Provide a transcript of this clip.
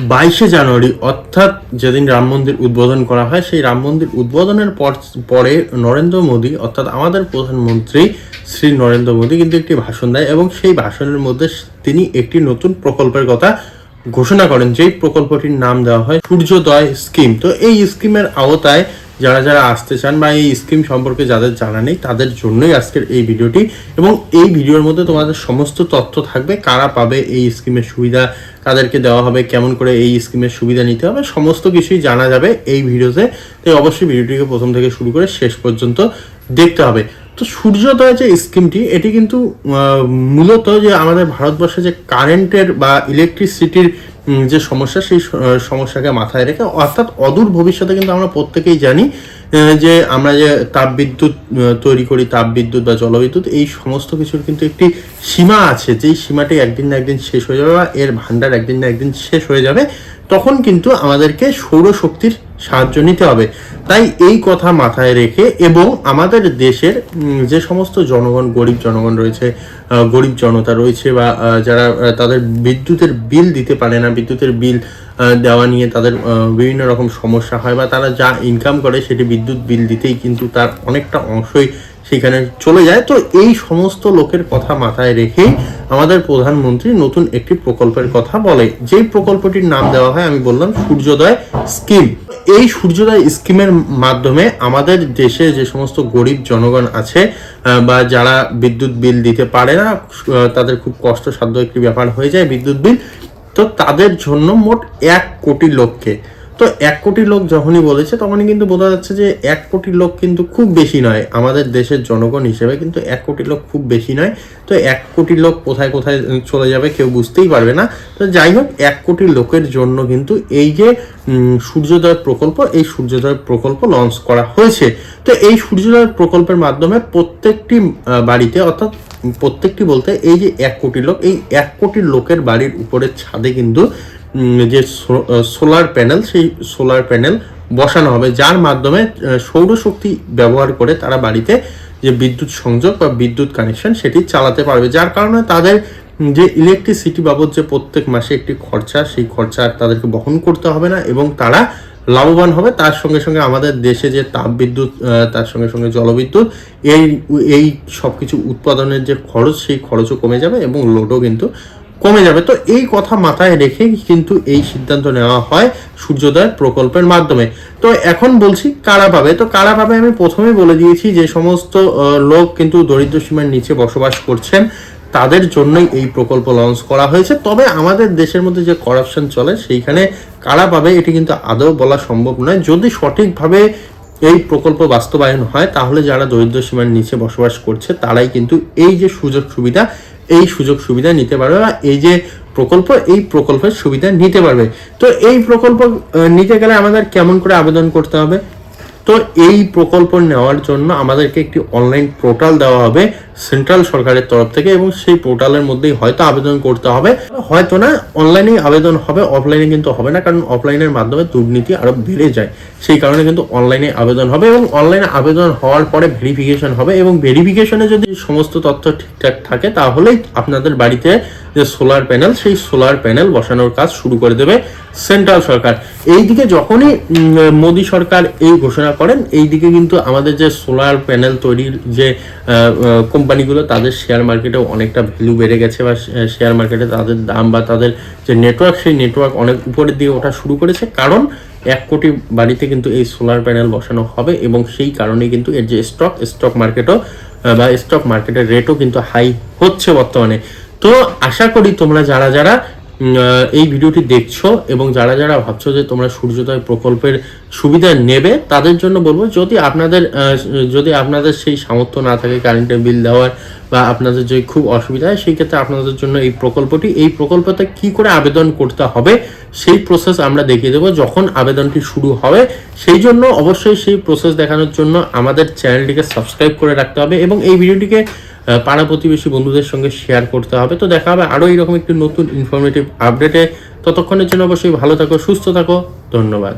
বাইশে জানুয়ারি, অর্থাৎ যেদিন রাম মন্দির উদ্বোধন করা হয়, সেই রাম মন্দির উদ্বোধনের পর পরে নরেন্দ্র মোদী, অর্থাৎ আমাদের প্রধানমন্ত্রী শ্রী নরেন্দ্র মোদী কিন্তু একটি ভাষণ দেয় এবং সেই ভাষণের মধ্যে তিনি একটি নতুন প্রকল্পের কথা ঘোষণা করেন। যেই প্রকল্পটির নাম দেওয়া হয় সূর্যোদয় স্কিম। তো এই স্কিমের আওতায় যারা যারা আসতে চান বা এই স্কিম সম্পর্কে যাদের জানা নেই, তাদের জন্যই আজকের এই ভিডিওটি। এবং এই ভিডিওর মধ্যে তোমাদের সমস্ত তথ্য থাকবে, কারা পাবে এই স্কিমের সুবিধা তাদেরকে দেওয়া হবে, কেমন করে এই স্কিমের সুবিধা নিতে হবে, সমস্ত কিছুই জানা যাবে এই ভিডিওতে। তাই অবশ্যই ভিডিওটিকে প্রথম থেকে শুরু করে শেষ পর্যন্ত দেখতে হবে। তো সূর্যোদয় যে স্কিমটি, এটি কিন্তু মূলত যে আমাদের ভারতবর্ষে যে কারেন্টের বা ইলেকট্রিসিটির যে সমস্যা, সেই সমস্যাকে মাথায় রেখে, অর্থাৎ অদূর ভবিষ্যতে কিন্তু আমরা প্রত্যেকেই জানি যে আমরা যে তাপবিদ্যুৎ তৈরি করি, তাপবিদ্যুৎ বা জলবিদ্যুৎ, এই সমস্ত কিছুর কিন্তু একটি সীমা আছে। যেই সীমাটি একদিন না একদিন শেষ হয়ে যাবে বা এর ভান্ডার একদিন না একদিন শেষ হয়ে যাবে, তখন কিন্তু আমাদেরকে সৌরশক্তির সাহায্য নিতে হবে। তাই এই কথা মাথায় রেখে এবং আমাদের দেশের যে সমস্ত জনগণ, গরিব জনগণ রয়েছে গরিব জনতা রয়েছে বা যারা তাদের বিদ্যুতের বিল দিতে পারে না, বিদ্যুতের বিল দেওয়া নিয়ে তাদের বিভিন্ন রকম সমস্যা হয় বা তারা যা ইনকাম করে সেটি বিদ্যুৎ বিল দিতেই কিন্তু তার অনেকটা অংশই সেখানে চলে যায়। তো এই সমস্ত লোকের কথা মাথায় রেখেই আমাদের প্রধানমন্ত্রী নতুন একটি প্রকল্পের কথা বলে। যেই প্রকল্পটির নাম দেওয়া হয়, আমি বললাম সূর্যোদয় স্কিম। এই সূর্যোদয় স্কিমের মাধ্যমে আমাদের দেশে যে সমস্ত গরিব জনগণ আছে বা যারা বিদ্যুৎ বিল দিতে পারে না তাদের খুব কষ্টসাধ্য একটি ব্যাপার হয়ে যায় বিদ্যুৎ বিল, তো তাদের জন্য মোট এক কোটি লোককে তো এক কোটি লোক যখনই বলেছে, তখনই কিন্তু বোঝা যাচ্ছে যে এক কোটি লোক কিন্তু খুব বেশি নয়। আমাদের দেশের জনগণ হিসেবে কিন্তু এক কোটি লোক খুব বেশি নয়। তো এক কোটি লোক কোথায় কোথায় চলে যাবে কেউ বুঝতেই পারবে না। তো যাই হোক, এক কোটি লোকের জন্য কিন্তু এই যে সূর্যোদয় প্রকল্প, এই সূর্যোদয় প্রকল্প লঞ্চ করা হয়েছে। তো এই সূর্যোদয় প্রকল্পের মাধ্যমে প্রত্যেকটি বাড়িতে অর্থাৎ প্রত্যেকটি বলতে এই যে এক কোটি লোক, এই এক কোটি লোকের বাড়ির উপরের ছাদে কিন্তু যে সোলার প্যানেল, সেই সোলার প্যানেল বসানো হবে। যার মাধ্যমে সৌরশক্তি ব্যবহার করে তারা বাড়িতে যে বিদ্যুৎ সংযোগ বা বিদ্যুৎ কানেকশন, সেটি চালাতে পারবে। যার কারণে তাদের যে ইলেকট্রিসিটি বাবদ যে প্রত্যেক মাসে একটি খরচা, সেই খরচা তাদেরকে বহন করতে হবে না এবং তারা লাভবান হবে, তার সঙ্গে সঙ্গে আমাদের দেশে যে তাপবিদ্যুৎ তার সঙ্গে সঙ্গে জলবিদ্যুৎ, এই এই সব কিছু উৎপাদনের যে খরচ, সেই খরচও কমে যাবে এবং লোডও কিন্তু কমে যাবে। তো এই কথা মাথায় রেখে কিন্তু এই সিদ্ধান্ত নেওয়া হয় সূর্যোদয় প্রকল্পের মাধ্যমে। তো এখন বলছি কারা পাবে? তো কারা পাবে? আমি প্রথমে বলে দিয়েছি যে সমস্ত লোক কিন্তু দরিদ্র সীমার নিচে বসবাস করছেন। তাদের জন্যই এই প্রকল্প লঞ্চ করা হয়েছে। তবে আমাদের দেশের মধ্যে যে করাপশন চলে, সেইখানে কারা পাবে এটি কিন্তু আদৌ বলা সম্ভব নয়। যদি সঠিকভাবে এই প্রকল্প বাস্তবায়ন হয়, তাহলে যারা দরিদ্র সীমার নিচে বসবাস করছে, তারাই কিন্তু এই যে সুযোগ সুবিধা, এই সুযোগ সুবিধা নিতে পারবে বা এই যে প্রকল্প, এই প্রকল্পের সুবিধা নিতে পারবে। তো এই প্রকল্প নিতে গেলে আমাদের কেমন করে আবেদন করতে হবে? তো এই প্রকল্প নেওয়ার জন্য আমাদেরকে একটি অনলাইন পোর্টাল দেওয়া হবে। সেন্ট্রাল সরকারের তরফ থেকে এবং সেই পোর্টালের মধ্যেই হয়তো আবেদন করতে হবে। হয়তো না, অনলাইনেই আবেদন হবে, অফলাইনে কিন্তু হবে না, কারণ অফলাইনের মাধ্যমে দুর্নীতি আরও বেড়ে যায়। সেই কারণে কিন্তু অনলাইনে আবেদন হবে এবং অনলাইনে আবেদন হওয়ার পরে ভেরিফিকেশন হবে এবং ভেরিফিকেশনে যদি সমস্ত তথ্য ঠিকঠাক থাকে, তাহলেই আপনাদের বাড়িতে যে সোলার প্যানেল সেই সোলার প্যানেল বসানোর কাজ শুরু করে দেবে সেন্ট্রাল সরকার। এইদিকে যখনই মোদী সরকার এই ঘোষণা করেন, এইদিকে কিন্তু আমাদের যে সোলার প্যানেল তৈরির যে কোম্পানিগুলো তাদের শেয়ার মার্কেটেও অনেকটা ভ্যালু বেড়ে গেছে বা শেয়ার মার্কেটে তাদের দাম বা তাদের যে নেটওয়ার্ক সেই নেটওয়ার্ক অনেক উপরের দিয়ে ওঠা শুরু করেছে। কারণ এক কোটি বাড়িতে কিন্তু এই সোলার প্যানেল বসানো হবে এবং সেই কারণে কিন্তু এর যে স্টক স্টক মার্কেটও বা স্টক মার্কেটের রেটও কিন্তু হাই হচ্ছে বর্তমানে। তো আশা করি তোমরা যারা যারা এই ভিডিওটি দেখছ এবং যারা যারা ভাবছ যে তোমরা সূর্যোদয় প্রকল্পের সুবিধা নেবে, তাদের জন্য বলব যদি আপনাদের যদি আপনাদের সেই সামর্থ্য না থাকে কারেন্টের বিল দেওয়ার বা আপনাদের যে খুব অসুবিধা হয়, সেই ক্ষেত্রে আপনাদের জন্য এই প্রকল্পটি, এই প্রকল্পতে কি করে আবেদন করতে হবে সেই প্রসেস আমরা দেখিয়ে দেবো যখন আবেদনটি শুরু হবে। সেই জন্য অবশ্যই সেই প্রসেস দেখানোর জন্য আমাদের চ্যানেলটিকে সাবস্ক্রাইব করে রাখতে হবে এবং এই ভিডিওটিকে পাড়া প্রতিবেশী বন্ধুদের সঙ্গে শেয়ার করতে হবে। তো দেখা হবে আরও এইরকম একটি নতুন ইনফরমেটিভ আপডেটে ততক্ষণের জন্য অবশ্যই ভালো থাকো, সুস্থ থাকো। ধন্যবাদ।